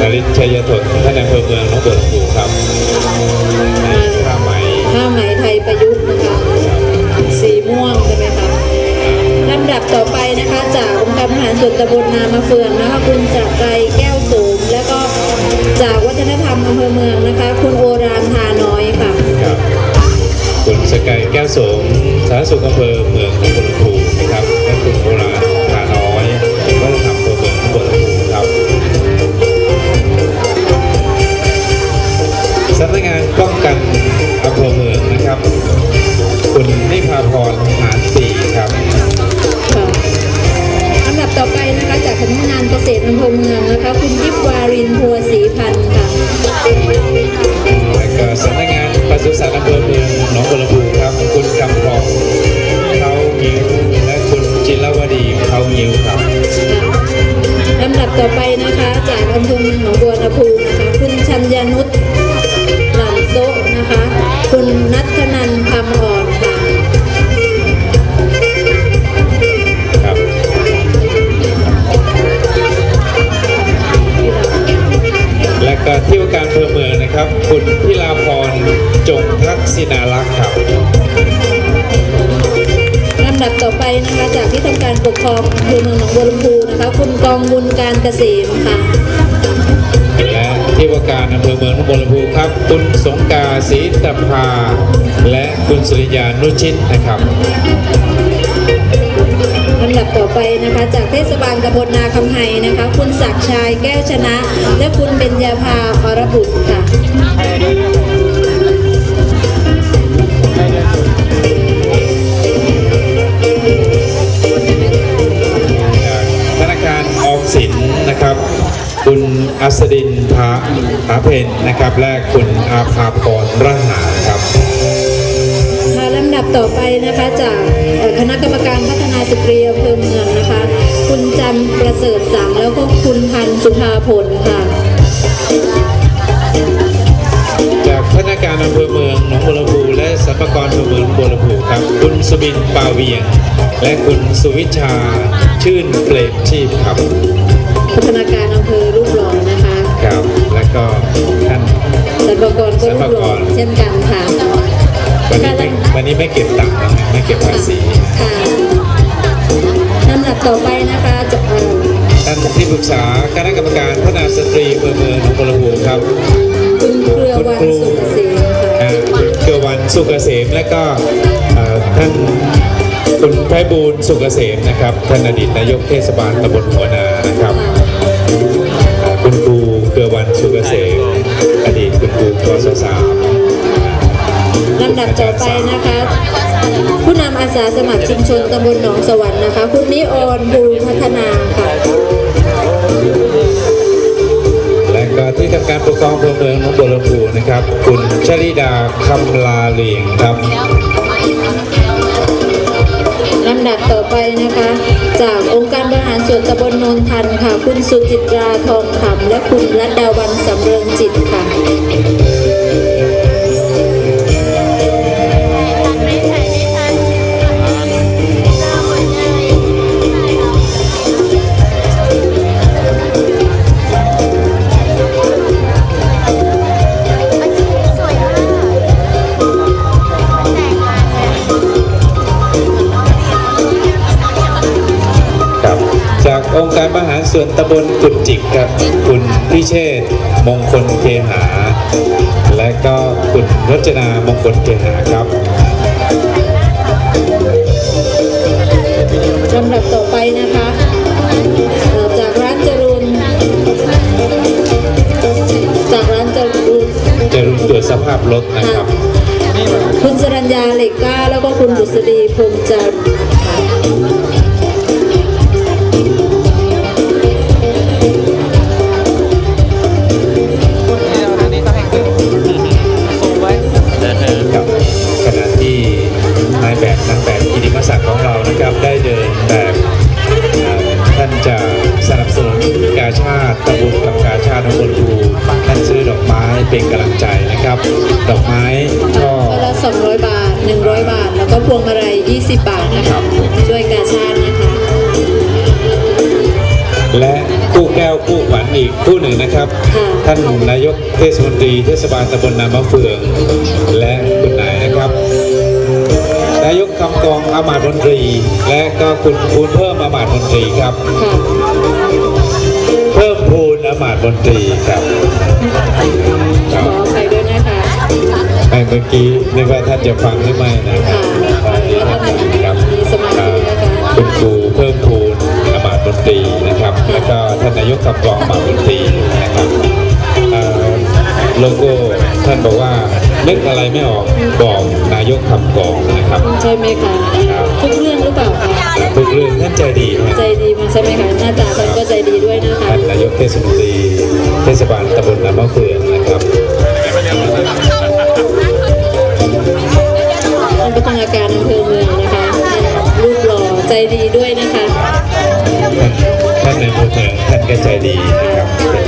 นาริชัยทนท่านอำเภอเมืองหนองบัวลำพูครับผ้าไหมผ้าไหมไทยประยุกต์นะคะ สีม่วงใช่ไหมคะลำดับต่อไปนะคะจากองค์การบริหารส่วนตำบลนามะเฟืองนะคะคุณจักรไกรแก้วสูง แล้วก็จากวัฒนธรรมอำเภอเมืองนะคะ คุณโอรานทาน้อยค่ะครับคุณสกายแก้วสมสาธารณสุขอำเภอเมืองหนองบัวลำพูนะครับและคุณโบราณ สำนักงานป้องกันอำเภอเมืองนะครับ คุณนิพาพรหานปีครับค่ะลำดับต่อไปนะคะจากสำนักงานเกษตรอำเภอเมืองนะคะคุณยิบวารินพัวศรีพันธ์ค่ะและก็สำนักงานปศุสัตว์อำเภอเมืองหนองบัวลำพูครับคุณกำพองเขายิวและคุณจิรวดีเขายิวครับลำดับต่อไปนะคะ จากอำเภอเมืองหนองบัวลำพูนะคะคุณชัญญานุช ก็ที่ว่าการอำเภอเมืองนะครับ คุณพิลาพรจงทักษินารักษ์ครับลำดับต่อไปนะคะ จากที่ทำการปกครองอำเภอเมืองหนองบัวลำพูนะคะ คุณกองบุญการเกษมค่ะและที่ว่าการอำเภอเมืองหนองบัวลำพูครับ คุณสงกาศรีตภา และคุณสุริยานุชิตนะครับ ลำดับต่อไปนะคะ จากเทศบาลตำบลนาคำไฮนะคะ คุณศักดิ์ชายแก้วชนะ และคุณเบญญาภาอรบุตรค่ะธนาคารออมสินนะครับคุณอัสดินพาผาเพนนะครับ และคุณอาภาพรรหา ต่อไปนะคะจากเอ่อคณะกรรมการพัฒนาสตรีอำเภอเมืองนะคะ คุณจันทร์ประเสริฐสังแล้วก็คุณพันธ์สุภาผลค่ะ จากพนักงานอำเภอเมืองหนองบัวลำพูและสรรพากรอำเภอเมืองบัวลำพูครับ คุณสุบินปาเวียง และคุณสุวิชาชื่นเปลมชีพครับพัฒนาการอำเภอรูปหล่อนะคะ ครับ และก็ท่านสรรพากรก็รูปหล่อสรรพากรเช่นกันค่ะ วันนี้ไม่วันนี้ไม่เก็บตังค์นะไม่เก็บภาษีค่ะลำดับต่อไปนะคะจะเอ่อท่านที่ปรึกษาคณะกรรมการพัฒนาสตรีอำเภอเมืองหนองบัวลำพูครับ คุณเครือวันสุขเกษมค่ะ อ่าคุณเกยววันสุกเกษมและก็เอ่อท่านคุณไพบูลย์สุกเกษมนะครับท่านอดีตนายกเทศบาลตำบลหัวนานะครับอ่าคุณครูเกยววันสุกเกษมอดีตคุณครูกศสาม ลำดับต่อไปนะคะ ผู้นำอาสาสมัครชุมชนตำบลหนองสวรรค์นะคะ คุณนิออนบูพัฒนาค่ะ และก็ที่ทำการปกครองอำเภอเมืองหนองบัวลำพูนะครับ คุณชลิดาคำลาเลียงครับลำดับต่อไปนะคะ จากองค์การบริหารส่วนตำบลโนนทันค่ะ คุณสุจิตราทองคำและคุณรัตดาวันสำเริงจิตค่ะ จากองค์การบริหารส่วนตำบลกุดจิกครับคุณพิเชษฐ์มงคลเคหา และก็คุณรจนามงคลเคหาครับลำดับต่อไปนะคะเอ่อจากร้านจรูนจากร้านจรูนจะรุนตรวจสภาพรถนะครับ คุณสรัญญาเหล็กกล้าแล้วก็คุณบุษดีพรหมจันทร์ ดอกไม้ก็ก็ละ200 บาท 100 บาท แล้วก็พวงมาลัย20 บาทนะครัคะบช่วยกาชาตินะคะ และคู่แก้วคู่ขวัญอีกอีกคู่หนึ่งนะครับค่ะท่านนายกเทศมนตรีเทศบาลตำบลนามะเฟือง และคุณนายนะครับนายกคำกองอามาตย์มนตรี และก็คุณคูณเพิ่มอามาตย์มนตรีครับค่ะเพิ่มพูนอามาตย์มนตรีครับ ไม่เมื่อกี้นึกว่าท่านจะฟังหรือไม่นะครับค่ะมีสมาธินะคะคุณครูเพิ่มพูนอามาตย์มนตรีนะครับ แล้วก็ท่านนายกคำกองอามาตย์มนตรีนะครับเอ่อโลโก้ท่านบอกว่านึกอะไรไม่ออกบอกนายกคำกองนะครับใช่ไหมคะครับทุกเรื่องหรือเปล่าคะทุกเรื่องท่านใจดีนะใจดีมาใช่ไหมคะหน้าตาท่านก็ใจดีด้วยนะคะท่านนายกเทศมนตรีเทศบาลตำบลน้ำมะเฟือง ดีด้วยนะคะท่านในายอำเภอเมืองท่านก็ใจดีนะครับ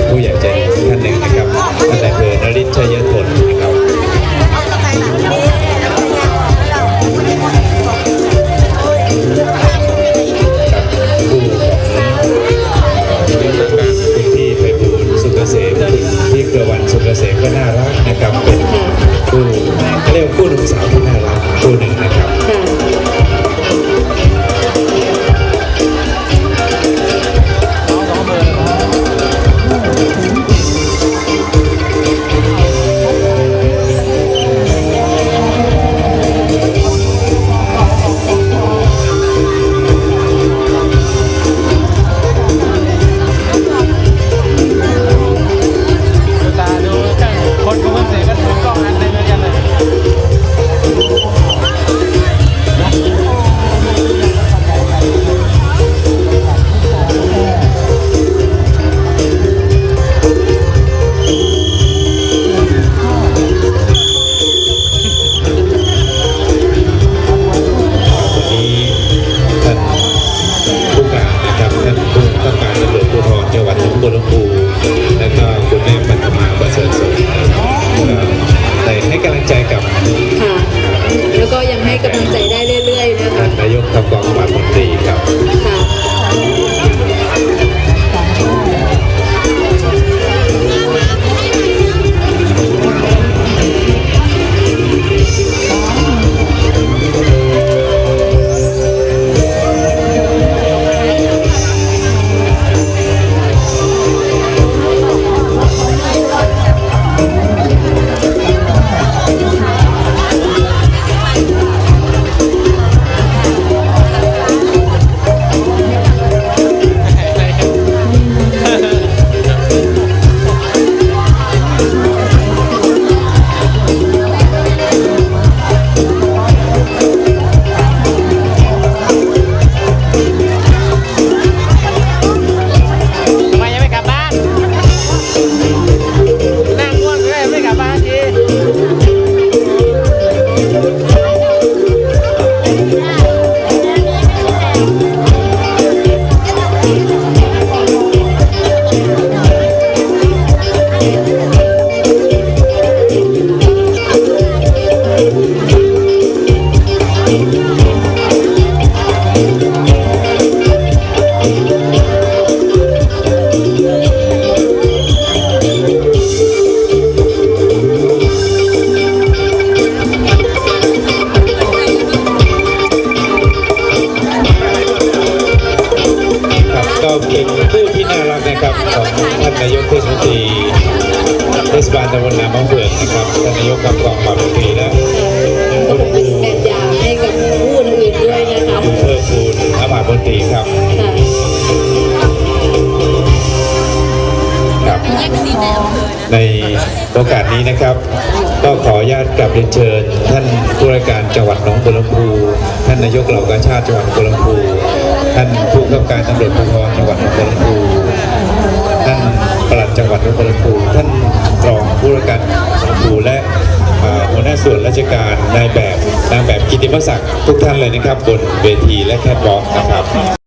โอกาสนี้นะครับ ก็ขออนุญาตกลับเรียนเชิญ ท่านผู้ราชการจังหวัดหนองบัวลำพูท่านนายกเหล่ากาชาติจังหวัดหนองบัวลำพูท่านผู้กำกับการตำรวจภูธรจังหวัดหนองบัวลำพูท่านปลัดจังหวัดหนองบัวลำพูท่านรองผู้ราชการหนองบัวลำพูและหัวหน้าส่วนราชการนายแบบนางแบบกิติมศักดิ์ทุกท่านเลยนะครับ บนเวทีและแคทวอล์กนะครับ